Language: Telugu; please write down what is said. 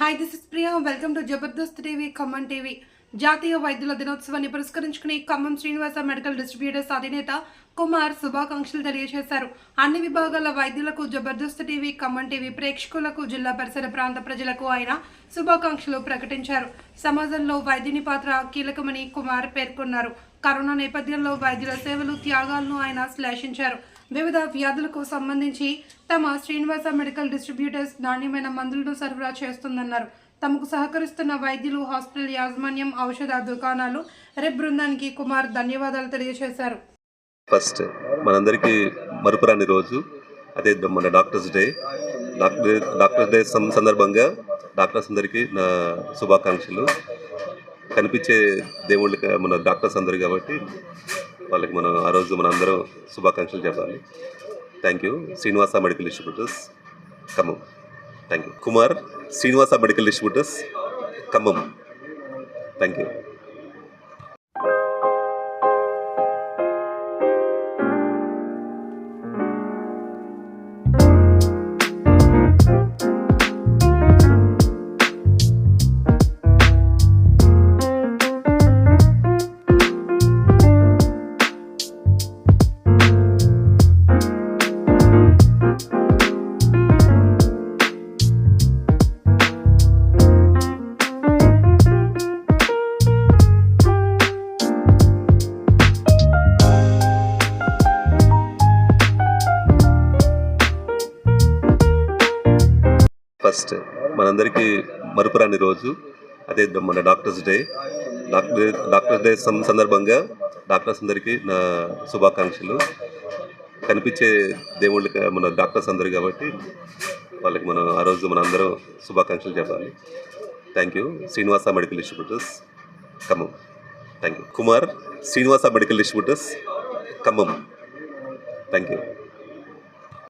Hi this is Priya welcome to Jabardasth TV Khammam TV జాతీయ వైద్యుల దినోత్సవాన్ని పురస్కరించుకుని ఖమ్మం శ్రీనివాస మెడికల్ డిస్ట్రిబ్యూటర్స్ అధినేత కుమార్ శుభాకాంక్షలు తెలియజేశారు. అన్ని విభాగాల వైద్యులకు జబర్దస్త్ టీవీ ఖమ్మం టీవీ ప్రేక్షకులకు జిల్లా పరిసర ప్రాంత ప్రజలకు ఆయన శుభాకాంక్షలు ప్రకటించారు. సమాజంలో వైద్యుని పాత్ర కీలకమని కుమార్ పేర్కొన్నారు. కరోనా నేపథ్యంలో వైద్యుల సేవలు త్యాగాలను ఆయన శ్లాఘించారు. వివిధ వ్యాధులకు సంబంధించి తమ శ్రీనివాస మెడికల్ డిస్ట్రిబ్యూటర్స్ నాణ్యమైన మందులను సరఫరా చేస్తుందన్నారు. తమకు సహకరిస్తున్న వైద్యులు హాస్పిటల్ యాజమాన్యం ఔషధ దుకాణాలు రెడ్ బృందానికి కుమార్ ధన్యవాదాలు తెలియజేశారు. ఫస్ట్ మనందరికీ మరుపురాని రోజు. అదే మన doctors day. Doctor doctors day సందర్భంగా డాక్టర్స్ అందరికీ నా శుభాకాంక్షలు. కనిపించే దేవుళ్ళు మన డాక్టర్స్ అందరు కాబట్టి వాళ్ళకి మనం ఆ రోజు మన అందరం శుభాకాంక్షలు చెప్పాలి. Thank you Srinivasa medical distributors Khammam. Thank you Kumar Srinivasa medical distributors Khammam. Thank you first. మనందరికీ మరుపురాని రోజు. అదే మన doctors day. Doctor doctors day సందర్భంగా డాక్టర్స్ అందరికీ నా శుభాకాంక్షలు. కనిపించే దేవుళ్ళు మన డాక్టర్స్ అందరు కాబట్టి వాళ్ళకి మనం ఆ రోజు మనందరం శుభాకాంక్షలు చెప్పాలి. Thank you Srinivasa medical distributors Khammam. Thank you Kumar Srinivasa medical distributors Khammam. Thank you